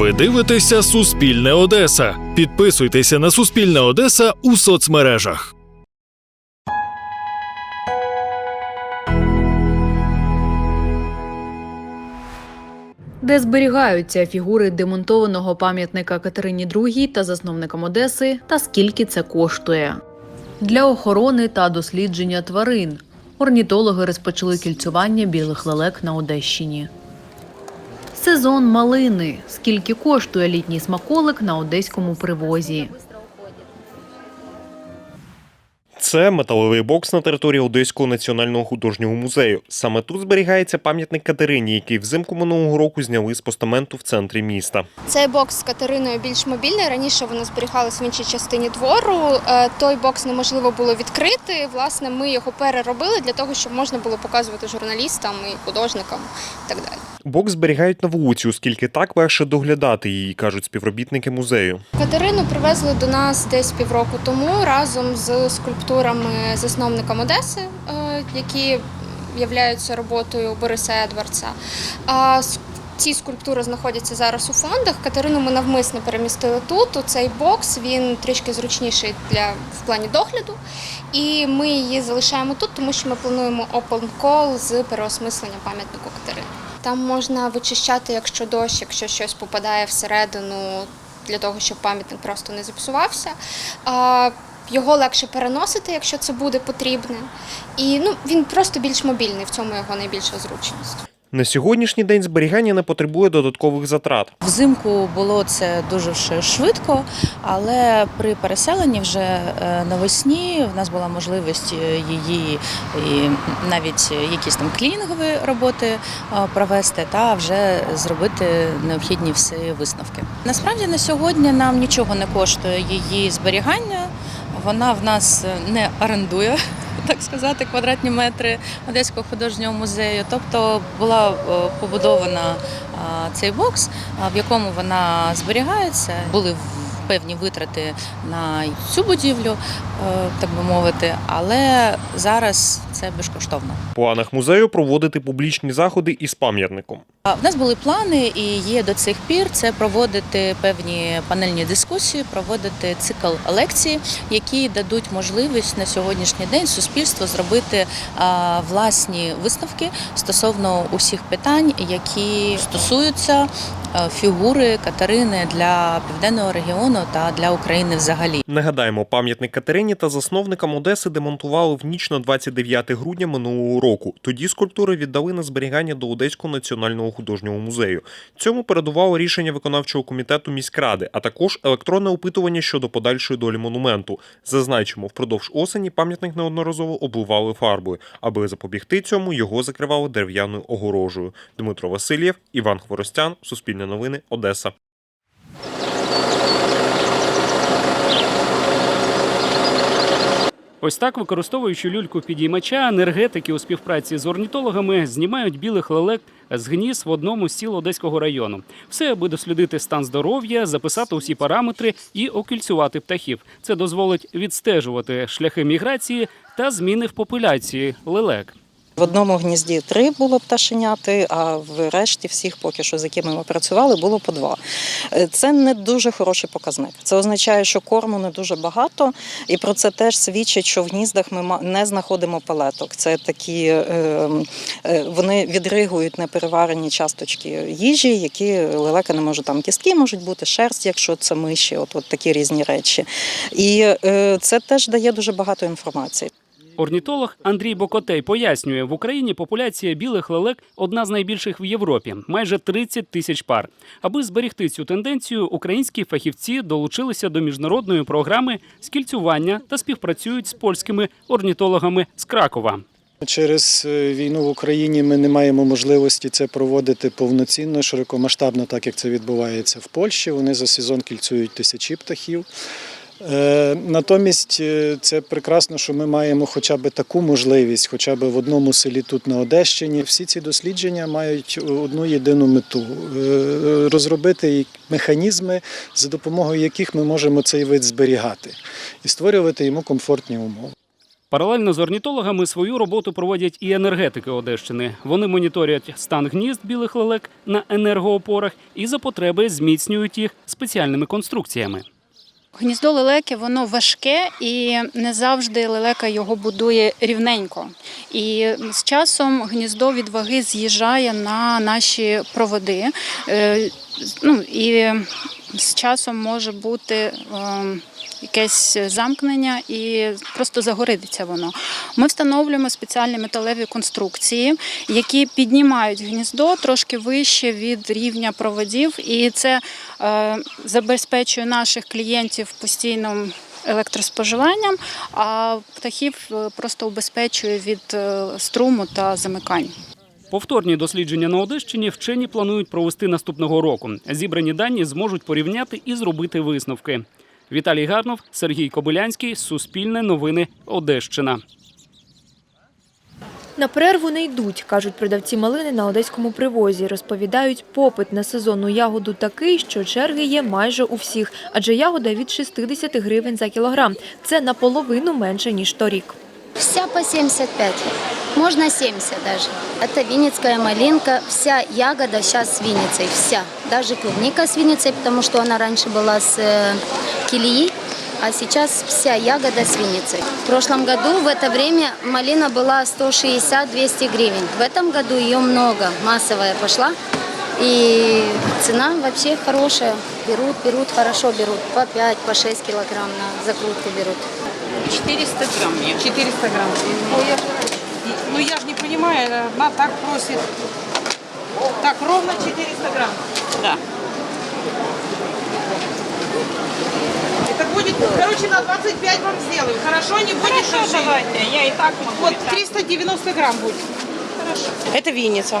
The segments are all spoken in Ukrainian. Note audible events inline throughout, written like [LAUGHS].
Ви дивитеся Суспільне Одеса. Підписуйтеся на Суспільне Одеса у соцмережах. де зберігаються фігури демонтованого пам'ятника Катерині II та засновникам Одеси, та скільки це коштує. Для охорони та дослідження тварин орнітологи розпочали кільцювання білих лелек на Одещині. Сезон малини. Скільки коштує літній смаколик на одеському привозі? Це металевий бокс на території Одеського національного художнього музею. Саме тут зберігається пам'ятник Катерині, який взимку минулого року зняли з постаменту в центрі міста. Цей бокс з Катериною більш мобільний. Раніше воно зберігалось в іншій частині двору. Е, Той бокс неможливо було відкрити. Власне, ми його переробили для того, щоб можна було показувати журналістам і художникам і так далі. Бокс зберігають на вулиці, оскільки так легше доглядати її, кажуть співробітники музею. Катерину привезли до нас десь півроку тому разом з скульптурами засновникам Одеси, е, які являються роботою Бориса Едвардса. Ці скульптури знаходяться зараз у фондах. Катерину ми навмисно перемістили тут. У цей бокс він трішки зручніший для в плані догляду. І ми її залишаємо тут, тому що ми плануємо open call з переосмислення пам'ятнику Катерини. Там можна вичищати, якщо дощ, якщо щось попадає всередину, для того, щоб пам'ятник просто не зіпсувався. Його легше переносити, якщо це буде потрібне. І ну, він просто більш мобільний, в цьому його найбільша зручність. На сьогоднішній день зберігання не потребує додаткових затрат. Взимку було це дуже швидко, але при переселенні вже е, навесні в нас була можливість е, її і навіть якісь там клінінгові роботи е, провести та вже зробити необхідні всі висновки. Насправді на сьогодні нам нічого не коштує її зберігання. Вона в нас не орендує. [LAUGHS] Так сказати, квадратні метри Одеського художнього музею. Тобто була е, побудована цей бокс, в якому вона зберігається. Були певні витрати на цю будівлю, е, так би мовити, але зараз це безкоштовно. В планах музею проводити публічні заходи із пам'ятником. В нас були плани і є до цих пір це проводити певні панельні дискусії, проводити цикл лекцій, які дадуть можливість на сьогоднішній день суспільству зробити власні висновки стосовно усіх питань, які стосуються фігури Катерини для південного регіону та для України взагалі. Нагадаємо, пам'ятник Катерині та засновникам Одеси демонтували в ніч на 29 грудня минулого року. Тоді скульптури віддали на зберігання до Одеського національного художнього музею. Цьому передувало рішення виконавчого комітету міськради, а також електронне опитування щодо подальшої долі монументу. Зазначимо, впродовж осені пам'ятник неодноразово обливали фарбою. Аби запобігти цьому, його закривали дерев'яною огорожею. Дмитро Васильєв, Іван Хворостян, Суспільне новини, Одеса. Ось так, використовуючи люльку підіймача, енергетики у співпраці з орнітологами знімають білих лелек з гніз в одному з сіл Одеського району. Все, аби дослідити стан здоров'я, записати усі параметри і окільцювати птахів. Це дозволить відстежувати шляхи міграції та зміни в популяції лелек. В одному гнізді три було пташеняти, а в решті всіх, поки що з якими ми працювали, було по два. Е, Це не дуже хороший показник. Це означає, що корму не дуже багато, і про це теж свідчить, що в гніздах ми не знаходимо палеток. Це такі е, е, вони відригують непереварені часточки їжі, які лелека не можуть там кістки можуть бути, шерсть, якщо це миші, от, от такі різні речі. І це теж дає дуже багато інформації. Орнітолог Андрій Бокотей пояснює, в Україні популяція білих лелек одна з найбільших в Європі майже 30 тисяч пар. Аби зберегти цю тенденцію, українські фахівці долучилися до міжнародної програми скільцювання та співпрацюють з польськими орнітологами з Кракова. Через е, війну в Україні ми не маємо можливості це проводити повноцінно, широкомасштабно, так як це відбувається в Польщі. Вони за сезон кільцюють тисячі птахів. Е, Натомість е, це прекрасно, що ми маємо хоча б таку можливість, хоча б в одному селі тут на Одещині. Всі ці дослідження мають одну єдину мету е, розробити механізми, за допомогою яких ми можемо цей вид зберігати і створювати йому комфортні умови. Паралельно з орнітологами свою роботу проводять і енергетики Одещини. Вони моніторять стан гнізд білих лелек на енергоопорах і за потреби зміцнюють їх спеціальними конструкціями. Гніздо лелеки воно важке і не завжди лелека його будує рівненько. І з часом гніздо від ваги з'їжджає на наші проводи. Е, Ну, і з часом може бути е, якесь замкнення і просто загориться воно. Ми встановлюємо спеціальні металеві конструкції, які піднімають гніздо трошки вище від рівня проводів, і це е, забезпечує наших клієнтів постійним електроспоживанням, а птахів е, просто убезпечує від е, струму та замикань. Повторні дослідження на Одещині вчені планують провести наступного року. Зібрані дані зможуть порівняти і зробити висновки. Віталій Гарнов, Сергій Кобилянський, Суспільне новини, Одещина. На перерву не йдуть, кажуть продавці малини на одеському привозі. Розповідають, попит на сезонну ягоду такий, що черги є майже у всіх, адже ягода від 60 гривень за кілограм. Це наполовину менше ніж торік. Вся по 75. Можно 70 даже. Это винницкая малинка. Вся ягода сейчас с Винницей. Вся. Даже клубника с Винницей, потому что она раньше была с э, Килии. А сейчас вся ягода с Винницей. В прошлом году в это время малина была 160-200 гривен. В этом году ее много. Массовая пошла. И цена вообще хорошая. Берут, берут, хорошо берут. По 5, по 6 килограмм на закрутку берут. 400 грамм мне. 400 грамм. Ну я, ну, я же не понимаю, она так просит. Так, ровно 400 грамм. Да. Это будет, короче, на 25 вам сделаю. Хорошо, не будет Хорошо, давайте. Я и так могу. Вот 390 грамм будет. Хорошо. Это Винница.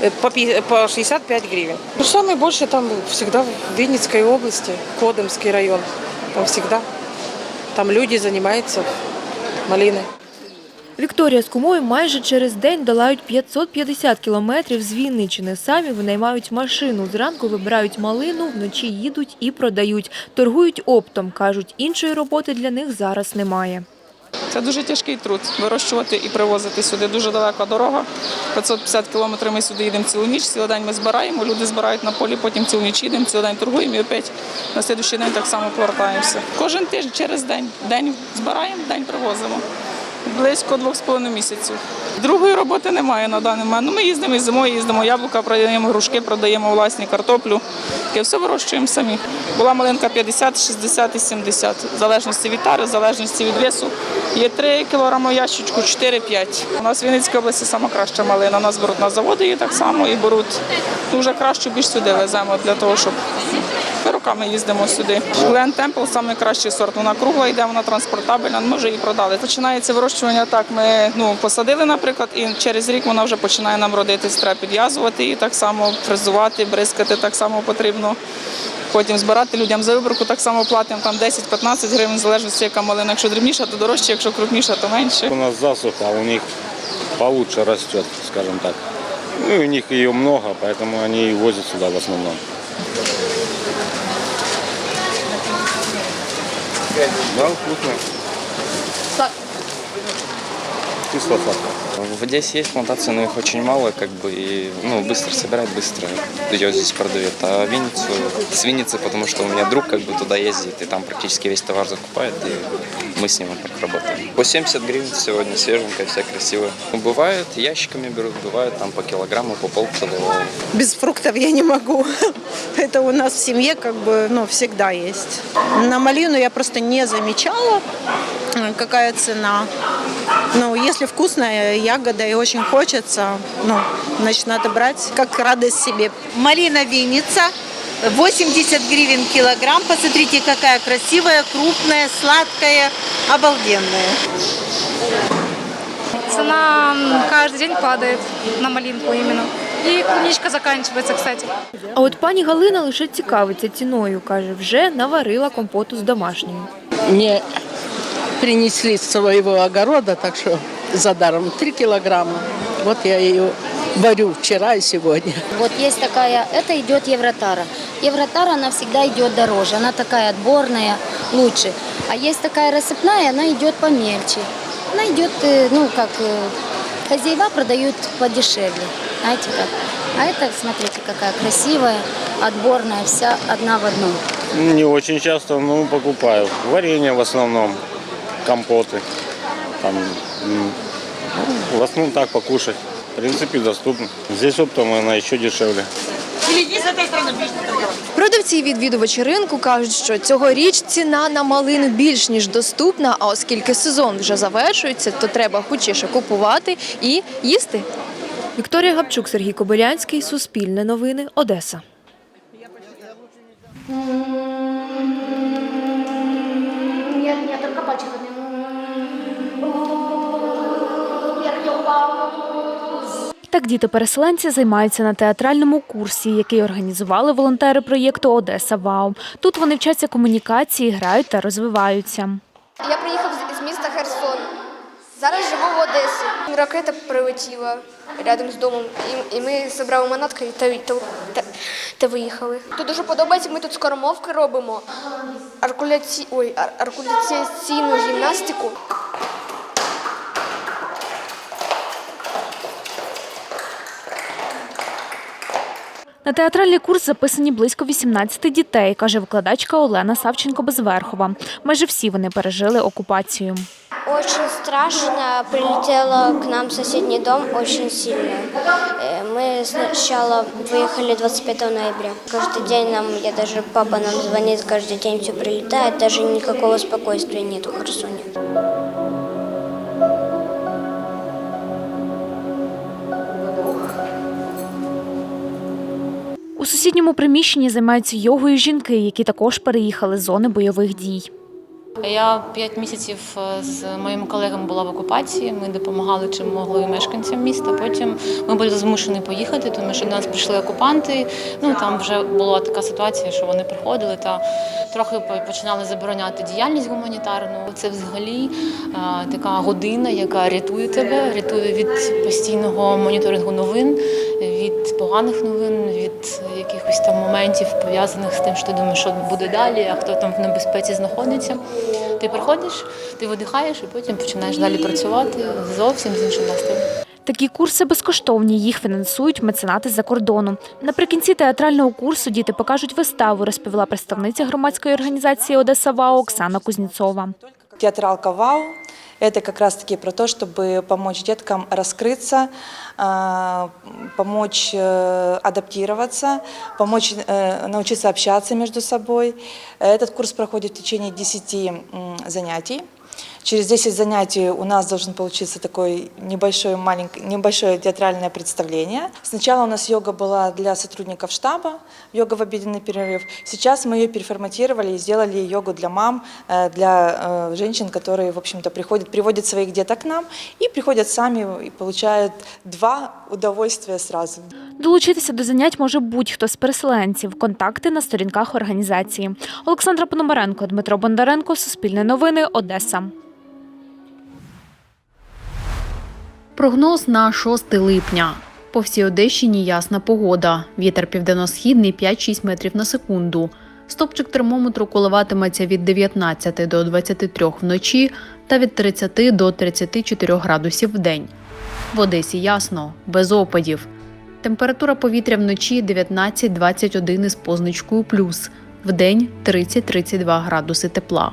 Э, По пи- по 65 гривен. Ну, самое больше там всегда в Винницкой области, Кодымский район. Там всегда. Там люди займаються малиною. Вікторія з кумою майже через день долають 550 кілометрів з Вінничини. Самі винаймають машину. Зранку вибирають малину, вночі їдуть і продають. Торгують оптом. Кажуть, іншої роботи для них зараз немає. Це дуже тяжкий труд вирощувати і привозити сюди. Дуже далека дорога. 550 кілометрів ми сюди їдемо цілу ніч, цілий день ми збираємо, люди збирають на полі, потім цілу ніч їдемо, цілий день торгуємо і опять на слідуючий день так само повертаємося. Кожен тиждень через день. День збираємо, день привозимо. Близько двох з половиною місяців. Другої роботи немає на даний момент. Ну, ми їздимо і зимою, їздимо яблука, продаємо грушки, продаємо власні картоплю. Таке все вирощуємо самі. Була малинка 50, 60 і 70. В залежності від тари, в залежності від весу. Є 3 кг в ящичку, 4-5. У нас в Вінницькій області сама краща малина. Нас беруть на заводи її так само і беруть дуже кращу, більш сюди веземо для того, щоб роками їздимо сюди. Глен Темпл найкращий сорт. Вона кругла йде, вона транспортабельна. Ми вже її продали. Починається вирощування так. Ми ну посадили, наприклад, і через рік вона вже починає нам родитись. Треба підв'язувати її так само, фрезувати, бризкати так само потрібно. Потім збирати людям за виборку так само платимо там 10-15 гривень, залежності яка малина. Якщо дрібніша, то дорожче, якщо крупніша, то менше. У нас засуха, у них получше растет, скажем так. Ну, у них ее много, поэтому они и возят сюда в основном. Да, вкусно. Кисло-сладко. В Одессе есть плантации, но их очень мало, как бы, и ну, быстро собирать, быстро ее здесь продают. А Винницу, с Винницы, потому что у меня друг как бы туда ездит, и там практически весь товар закупает, и мы с ним вот так работаем. По 70 гривен сегодня, свеженькая, вся красивая. Ну, Бывает, ящиками берут, бывает там по килограмму, по полкило. Без фруктов я не могу. [LAUGHS] Это у нас в семье как бы, ну, всегда есть. На малину я просто не замечала, какая цена. Ну, если вкусная ягода и очень хочется, ну, значит, надо брать как радость себе. Малина Винница. 80 гривен килограмм. Посмотрите, какая красивая, крупная, сладкая, обалденная. Цена каждый день падает на малинку именно. И клубничка заканчивается, кстати. А от пані Галина лише цікавиться ціною. Каже, вже наварила компоту з домашньою. Мне принесли с своего огорода, так что за даром 3 килограмма. Вот я ее варю вчера и сегодня. Вот есть такая, это идет Евротара. Евротара, она всегда идет дороже, она такая отборная, лучше. А есть такая рассыпная, она идет помельче. найдет, э, ну, как э, хозяева продают подешевле, знаете как. А это, смотрите, какая красивая, отборная, вся одна в одном. Не очень часто, ну, покупаю. Варенье в основном, компоты. Там, ну, в основном так покушать. В принципе, доступно. Здесь оптом она еще дешевле. Продавці і відвідувачі ринку кажуть, що цьогоріч ціна на малину більш ніж доступна, а оскільки сезон вже завершується, то треба хочіше купувати і їсти. Вікторія Гапчук, Сергій Кобилянський, Суспільне новини, Одеса. Нет, только пальчик Так діти-переселенці займаються на театральному курсі, який організували волонтери проєкту Одеса Вау. Тут вони вчаться комунікації, грають та розвиваються. Я приїхав з- міста Херсон. Зараз живу в Одесі. Ракета прилетіла рядом з домом, і, ми зібрали манатки та, та, та, виїхали. Тут дуже подобається, ми тут скоромовки робимо, аркуляці... Ой, ар- аркуляційну гімнастику. На театральний курс записані близько 18 дітей, каже викладачка Олена Савченко-Безверхова. Майже всі вони пережили окупацію. Очень страшно. Прилетело к нам в соседний дом очень сильно. Э, Мы сначала выехали 25 ноября. Каждый день нам, я даже папа нам звонит, каждый день все прилетает, даже никакого спокойствия нет в Херсоне. Сусідньому приміщенні займаються йогою жінки, які також переїхали з зони бойових дій. Я п'ять місяців е, з моїми колегами була в окупації. Ми допомагали чим могли мешканцям міста. Потім ми були змушені поїхати, тому що до нас прийшли окупанти. Ну там вже була така ситуація, що вони приходили та трохи починали забороняти діяльність гуманітарну. Це взагалі е, така година, яка рятує тебе, рятує від постійного моніторингу новин, від поганих новин, від якихось там моментів пов'язаних з тим, що ти думаєш, що буде далі, а хто там в небезпеці знаходиться. Ти приходиш, ти видихаєш і потім починаєш далі працювати зовсім з іншим настроєм. Такі курси безкоштовні, їх фінансують меценати з-за кордону. Наприкінці театрального курсу діти покажуть виставу, розповіла представниця громадської організації Одеса ВАО Оксана Кузнєцова. Театралка «Вау» – это как раз-таки про то, чтобы помочь деткам раскрыться, а, помочь э, адаптироваться, помочь э, научиться общаться между собой. Этот курс проходит в течение 10 м, занятий. Через 10 занятий у нас должен получиться такое небольшое, маленькое, небольшое театральное представление. Сначала у нас йога была для сотрудников штаба, йога в обеденный перерыв. Сейчас мы ее переформатировали и сделали йогу для мам, э, для э, женщин, которые, в общем-то, приходят, приводят своих деток к нам и приходят сами и получают два удовольствия сразу. Долучитися до занять може будь-хто з переселенців. Контакти на сторінках організації. Олександра Пономаренко, Дмитро Бондаренко, Суспільне новини, Одеса. Прогноз на 6 липня. По всій Одещині ясна погода. Вітер південно-східний 5-6 метрів на секунду. Стопчик термометру коливатиметься від 19 до 23 вночі та від 30 до 34 градусів в день. В Одесі ясно, без опадів. Температура повітря вночі 19-21 із позначкою плюс, в день 30-32 градуси тепла.